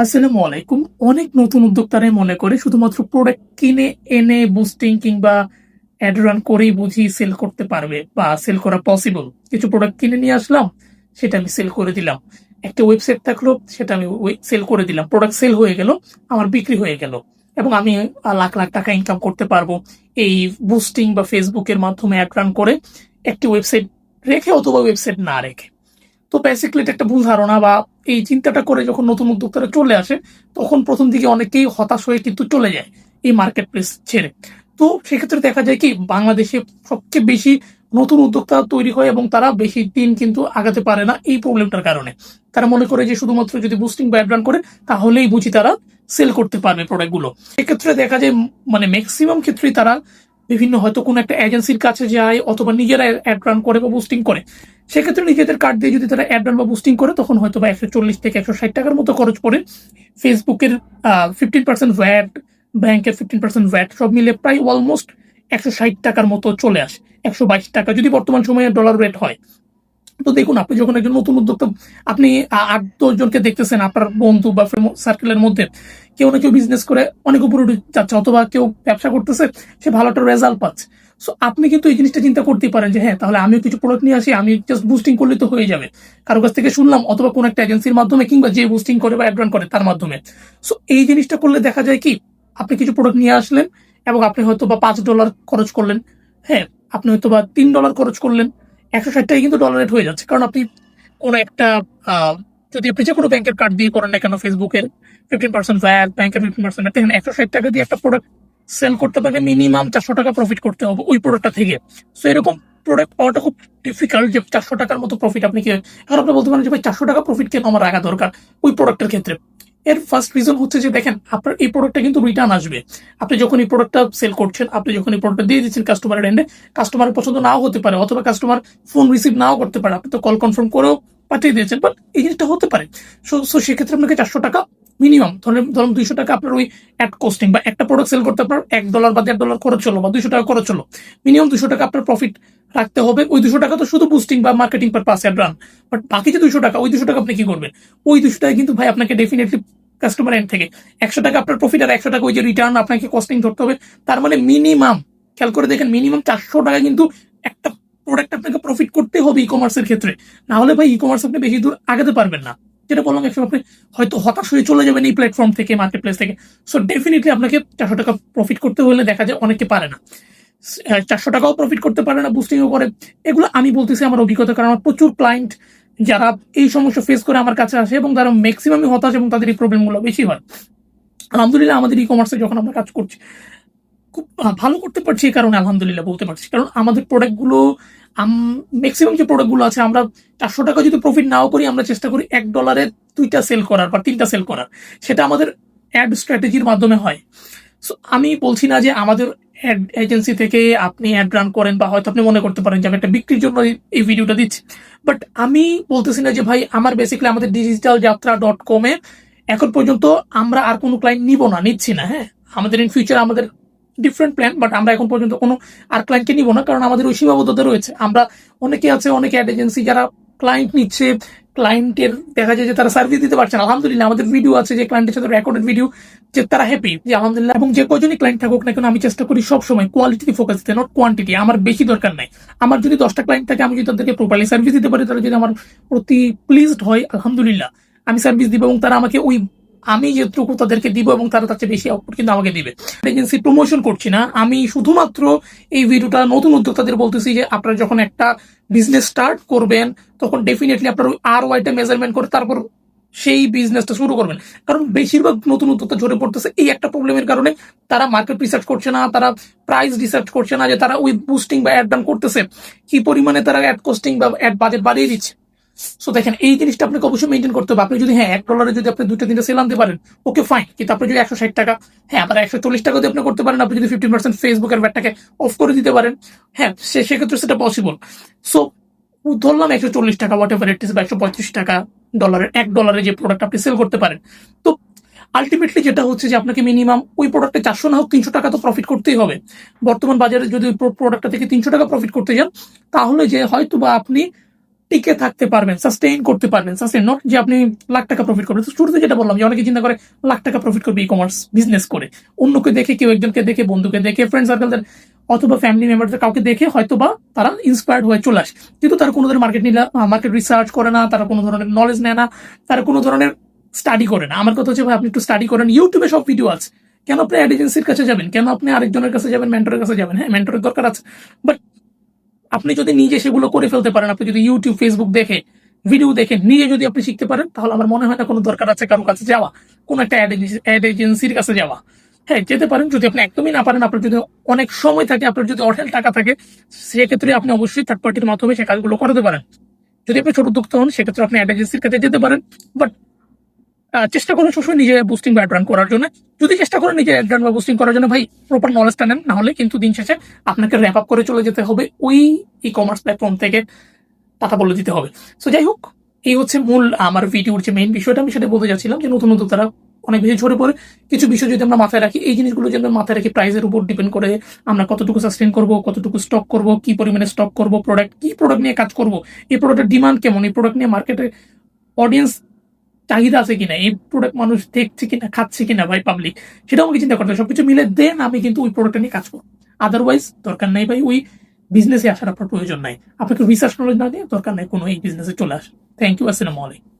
আসসালামু আলাইকুম। অনেক নতুন উদ্যোক্তারাই মনে করে শুধুমাত্র প্রোডাক্ট কিনে, এনে বুস্টিং কিংবা অ্যাড রান করেই বুঝি সেল করতে পারবে বা সেল করা পসিবল কিছু প্রোডাক্ট কিনে নিয়ে আসলাম, সেটা আমি সেল করে দিলাম। একটা ওয়েবসাইট থাকল, সেটা আমি সেল করে দিলাম। প্রোডাক্ট সেল হয়ে গেল, আমার বিক্রি হয়ে গেল। এবং আমি লাখ লাখ টাকা ইনকাম করতে পারব। এই বুস্টিং বা ফেসবুকের মাধ্যমে অ্যাড রান করে একটি ওয়েবসাইট রেখে অথবা ওয়েবসাইট না রেখে। তো বেসিক্যালি এটা একটা ভুল ধারণা বা এই চিন্তাটা করে যখন নতুন উদ্যোক্তারা চলে আসে, তখন প্রথম দিকে অনেকেই হতাশ হয়ে কিন্তু চলে যায় এই মার্কেট প্লেস ছেড়ে। তো সেক্ষেত্রে দেখা যায় কি, বাংলাদেশে সবচেয়ে বেশি নতুন উদ্যোক্তা তৈরি হয় এবং তারা বেশি দিন কিন্তু আগাতে পারে না এই প্রবলেমটার কারণে। তারা মনে করে যে শুধুমাত্র যদি বুস্টিং বা করে, তাহলেই বুঝি তারা সেল করতে পারবে প্রোডাক্টগুলো সেক্ষেত্রে দেখা যায় মানে ম্যাক্সিমাম ক্ষেত্রেই তারা বিভিন্ন হয়তো কোনো একটা এজেন্সির কাছে যায় অথবা নিজেরা অ্যাড রান করে বা বুস্টিং করে। সেক্ষেত্রে নিজেদের কার্ড দিয়ে যদি তারা অ্যাড রান বা বুস্টিং করে, তখন হয়তো বা একশো চল্লিশ থেকে একশো ষাট টাকার মতো খরচ পড়ে। ফেসবুকের ফিফটিন পার্সেন্ট ভ্যাট ব্যাংকের ফিফটিন পার্সেন্ট ভ্যাট সব মিলে প্রায় অলমোস্ট একশো ষাট টাকার মতো চলে আসে। একশো বাইশ টাকা যদি বর্তমান সময়ে ডলার রেট হয়। তো দেখুন, আপনি যখন একজন নতুন উদ্যোক্তা, আপনি আট দশ জনকে দেখতেছেন, আপনার বন্ধু বা সার্কেলের মধ্যে, কেউ না কেউ বিজনেস করে অনেক উপরে উঠে যাচ্ছে, অথবা কেউ ব্যবসা করতেছে, সে ভালো একটা রেজাল্ট পাচ্ছে। সো আপনি কিন্তু এই জিনিসটা চিন্তা করতেই পারেন যে হ্যাঁ তাহলে আমিও কিছু প্রোডাক্ট নিয়ে আসি, আমি জাস্ট বুস্টিং করলে তো হয়ে যাবে। কারও কাছ থেকে শুনলাম, অথবা কোন একটা এজেন্সির মাধ্যমে, কিংবা যে বুস্টিং করে বা অ্যাড করে, তার মাধ্যমে। সো এই জিনিসটা করলে দেখা যায় কি, আপনি কিছু প্রোডাক্ট নিয়ে আসলেন, এবং আপনি হয়তো বা পাঁচ ডলার খরচ করলেন হ্যাঁ আপনি হয়তো বা তিন ডলার খরচ করলেন একশো ষাট টাকা কিন্তু ডলার রেট হয়ে যাচ্ছে। কারণ আপনি কোনো একটা যদি আপনি যে কোনো ব্যাংকের কার্ড দিয়ে করেন না কেন ফেসবুকের ফিফটিন পার্সেন্ট ভ্যাট ব্যাংকের ফিফটিন পার্সেন্ট দেখেন, একশো ষাট টাকা দিয়ে একটা প্রোডাক্ট সেল করতে পারলে মিনিমাম চারশো টাকা প্রফিট করতে হবে ওই প্রোডাক্টটা থেকে। সো এরকম প্রোডাক্ট পাওয়াটা খুব ডিফিকাল্ট যে চারশো টাকার মতো প্রফিট আপনি কি এখন আপনি বলতে পারেন যে, ভাই, চারশো টাকা প্রফিট কেন আমার রাখা দরকার? ওই প্রোডাক্টের ক্ষেত্রে। এর ফার্স্ট রিজন হচ্ছে যে দেখেন, আপনার এই প্রোডাক্টটা কিন্তু রিটার্ন আসবে। আপনি যখন এই প্রোডাক্টটা সেল করছেন, আপনি যখন এই প্রোডাক্টটা দিয়ে দিচ্ছেন কাস্টমারের এন্ডে কাস্টমারের পছন্দ নাও হতে পারে, অথবা কাস্টমার ফোন রিসিভ নাও করতে পারে। আপনি তো কল কনফার্ম করেও পাঠিয়ে দিয়েছেন বাট এই জিনিসটা হতে পারে। সো সো সেক্ষেত্রে আপনাকে চারশো টাকা মিনিমাম ধরেন, ধরুন দুইশো টাকা আপনার ওই অ্যাড কোস্টিং বা একটা প্রোডাক্ট সেল করতে আপনার এক ডলার বা দেড় ডলার খরচ হলো বা দুইশো টাকা খরচ হলো। মিনিমাম দুশো টাকা আপনার প্রফিট রাখতে হবে। ওই দুশো টাকা তো শুধু বুস্টিং বা marketing purpose ad run but বাকি যে দুশো টাকা, ওই দুশো টাকা আপনি কি করবেন? ওই দুশো টাকা কিন্তু ভাই আপনাকে ডেফিনেটলি কাস্টমার এন্ড থেকে। একশো টাকা আপনার প্রফিট আর একশো টাকা ওই যে রিটার্ন আপনাকে কস্টিং ধরতে হবে। তার মানে মিনিমাম খেয়াল করে দেখেন মিনিমাম চারশো টাকা কিন্তু একটা প্রোডাক্ট আপনাকে প্রফিট করতে হবে ই কমার্সের ক্ষেত্রে। না হলে ভাই ই কমার্স আপনি বেশি দূর আগাতে পারবেন না। যেটা বললাম, একসময় আপনি হয়তো হতাশ হয়ে চলে যাবেন এই প্ল্যাটফর্ম থেকে মার্কেট প্লেস থেকে। সো ডেফিনেটলি আপনাকে চারশো টাকা প্রফিট করতে হলে দেখা যায় অনেকে পারে না। চারশো টাকাও প্রফিট করতে পারে না বুস্টিংও করে। এগুলো আমি বলতেছি আমার অভিজ্ঞতা, কারণ আমার প্রচুর ক্লায়েন্ট যারা এই সমস্যা ফেস করে আমার কাছে আসে এবং তারা ম্যাক্সিমামই হতাশ এবং তাদের এই প্রবলেমগুলো বেশি হয়। আলহামদুলিল্লাহ, আমাদের ই কমার্সে যখন আমরা কাজ করছি, খুব ভালো করতে পারছি এই কারণে আলহামদুলিল্লাহ বলতে পারছি। কারণ আমাদের প্রোডাক্টগুলো ম্যাক্সিমাম যে প্রোডাক্টগুলো আছে, আমরা চারশো টাকা যদি প্রফিট নাও করি, আমরা চেষ্টা করি এক ডলারে দুইটা সেল করার বা তিনটা সেল করার। সেটা আমাদের অ্যাড স্ট্র্যাটেজির মাধ্যমে হয়। সো আমি বলছি না যে আমাদের এজেন্সি থেকে আপনি অ্যাড রান করেন বা হয়তো আপনি মনে করতে পারেন যে আমি একটা বিক্রির জন্য এই- ভিডিওটা দিচ্ছি। বাট আমি বলতেছি না যে ভাই, আমার বেসিক্যালি আমাদের ডিজিটাল যাত্রা ডট কমে এখন পর্যন্ত আমরা আর কোনো ক্লায়েন্ট নিব না, নিচ্ছি না হ্যাঁ? আমাদের ইন ফিউচার আমাদের ডিফারেন্ট প্ল্যান বাট আমরা এখন পর্যন্ত কোনো আর ক্লায়েন্টকে নিব না, কারণ আমাদের ওই সীমাবদ্ধতা রয়েছে। আমরা অনেকে আছে, অনেকে অ্যাড এজেন্সি যারা ক্লায়েন্ট নিচ্ছে ক্লায়েন্টের দেখা যায় যে তারা সার্ভিস দিতে পারছে না। আলহামদুলিল্লাহ, আমাদের ভিডিও আছে যে ক্লায়েন্টের সাথে রেকর্ডেড ভিডিও যে তারা হ্যাপি যে আলহামদুলিল্লাহ, এবং যে কজনই ক্লায়েন্ট থাকুক না কেন, আমি চেষ্টা করি সবসময় কোয়ালিটি ফোকাস দিতে নট কোয়ান্টিটি আমার বেশি দরকার নাই। আমার যদি দশটা ক্লায়েন্ট থাকে, আমি যদি তাদেরকে প্রপারলি সার্ভিস দিতে পারি, তারা যদি আমার প্রতি প্লিজড হয়, আলহামদুলিল্লাহ, আমি সার্ভিস দিব এবং তারা আমাকে ওই আমি যেটুকু তাদেরকে দিব এবং তারা তার বেশি আউটপুট কিন্তু আমাকে দিবে। এজেন্সি প্রমোশন করছি না। আমি শুধুমাত্র এই ভিডিওটা নতুন উদ্যোক্তাদের বলতেছি যে আপনারা যখন একটা বিজনেস স্টার্ট করবেন, তখন ডেফিনেটলি আপনার আর ওয়াইটা মেজারমেন্ট করে তারপর সেই বিজনেসটা শুরু করবেন। কারণ বেশিরভাগ নতুন উদ্যোক্তা ঝরে পড়তেছে এই একটা প্রবলেমের কারণে। তারা মার্কেট রিসার্চ করছে না, তারা প্রাইস রিসার্চ করছে না যে তারা ওই বুস্টিং বা অ্যাড ডান করতেছে। কি পরিমাণে তারা অ্যাড কস্টিং বা অ্যাড বাজেট বাড়িয়ে দিচ্ছে? সো দেখেন, এই জিনিসটা আপনাকে অবশ্যই মেনটেন করতে হবে। আপনি যদি হ্যাঁ এক ডলারে যদি আপনি দুইটা, তিনটা সেল আনতে পারেন ওকে ফাইন কিন্তু আপনি যদি একশো ষাট টাকা হ্যাঁ আবার একশো চল্লিশ টাকা দিয়ে আপনি করতে পারেন, আপনি যদি ফিফটি পার্সেন্ট ফেসবুকের ব্যাটটাকে অফ করে দিতে পারেন হ্যাঁ সে, সেক্ষেত্রে সেটা পসিবল সো ধরলাম একশো চল্লিশ টাকা হোয়াট এভার ইট ইস বা একশো পঁয়ত্রিশ টাকা ডলারের এক ডলারে যে প্রোডাক্ট আপনি সেল করতে পারেন। তো আলটিমেটলি যেটা হচ্ছে যে আপনাকে মিনিমাম ওই প্রোডাক্টে চারশো না হোক, তিনশো টাকা তো প্রফিট করতেই হবে। বর্তমান বাজারে যদি প্রোডাক্টটা থেকে তিনশো টাকা প্রফিট করতে যান, তাহলে যে হয়তো বা আপনি টিকে থাকতে পারবেন সাস্টেইন করতে পারবেন সাস্টেইন নট যে আপনি লাখ টাকা প্রফিট করবেন। শুরুতে যেটা বললাম যে অনেকে চিন্তা করে লাখ টাকা প্রফিট করবে ই কমার্স বিজনেস করে। অন্যকে দেখে, কেউ একজনকে দেখে, বন্ধুকে দেখে ফ্রেন্ড সার্কেলদের অথবা ফ্যামিলি মেম্বারদের কাউকে দেখে হয়তো বা তারা ইন্সপায়ার্ড হয়ে চলে আসে। কিন্তু তারা কোনো ধরনের মার্কেট নিলে মার্কেট রিসার্চ করে না, তারা কোনো ধরনের নলেজ নেয় না, তারা কোনো ধরনের স্টাডি করে না। আমার কথা হচ্ছে ভাই, আপনি একটু স্টাডি করেন। ইউটিউবে সব ভিডিও আছে। কেন আপনি অ্যাড এজেন্সির কাছে যাবেন? কেন আপনি আরেকজনের কাছে যাবেন? মেন্টরের কাছে যাবেন? হ্যাঁ মেন্টরের দরকার আছে। বাট আপনি যদি নিজে সেগুলো করে ফেলতে পারেন, আপনি যদি ইউটিউব ফেসবুক দেখে ভিডিও দেখে নিজে যদি আপনি শিখতে পারেন, তাহলে আমার মনে হয় না কোনো দরকার আছে কারও কাছে যাওয়া। কোনো একটা অ্যাড এজেন্সির কাছে যাওয়া। হ্যাঁ যেতে পারেন, যদি আপনি একদমই না পারেন, আপনার যদি অনেক সময় থাকে, আপনার যদি অঢেল টাকা থাকে, সেক্ষেত্রে আপনি অবশ্যই থার্ড পার্টির মাধ্যমে সে কাজগুলো করাতে পারেন। যদি আপনি ছোট উদ্যোক্তা হন, সেক্ষেত্রে আপনি অ্যাড এজেন্সির কাছে যেতে পারেন। বাট চেষ্টা করুন সবসময় নিজে বুস্টিং বা রান করার জন্য। যদি চেষ্টা করেন নিজে অ্যাড বা বুস্টিং করার জন্য, ভাই প্রপার নলেজটা নেন না হলে কিন্তু দিন শেষে আপনাকে র্যাপ আপ করে চলে যেতে হবে ওই ই কমার্স প্ল্যাটফর্ম থেকে টাকা বলে দিতে হবে। সো যাই হোক, এই হচ্ছে মূল আমার ভিডিওর যে মেইন বিষয়টা। আমি সেটা বলতে যাচ্ছিলাম যে নতুন নতুন তারা অনেক বেশি ঝরে পড়ে। কিছু বিষয় যদি আমরা মাথায় রাখি, এই জিনিসগুলো যদি আমরা মাথায় রাখি প্রাইসের উপর ডিপেন্ড করে আমরা কতটুকু সাস্টেন করব, কতটুকু স্টক করব, কি পরিমাণে স্টক করব প্রোডাক্ট কি প্রোডাক্ট নিয়ে কাজ করব, এই প্রোডাক্টের ডিমান্ড কেমন, এই প্রোডাক্ট নিয়ে মার্কেটে অডিয়েন্স চাহিদা আছে কিনা? এই প্রোডাক্ট মানুষ দেখছে কিনা, খাচ্ছে কিনা ভাই পাবলিক সেটাও আমাকে চিন্তা করতে হবে। সবকিছু মিলে দেন আমি কিন্তু ওই প্রোডাক্টটা নিয়ে কাজ করব। আদারওয়াইজ দরকার নাই ভাই, ওই বিজনেসে আসার আপনার প্রয়োজন নাই। আপনাকে রিসার্চ নলেজ না দিয়ে দরকার নাই কোনো এই বিজনেসে চলে আসে থ্যাংক ইউ আসসালামু আলাইকুম।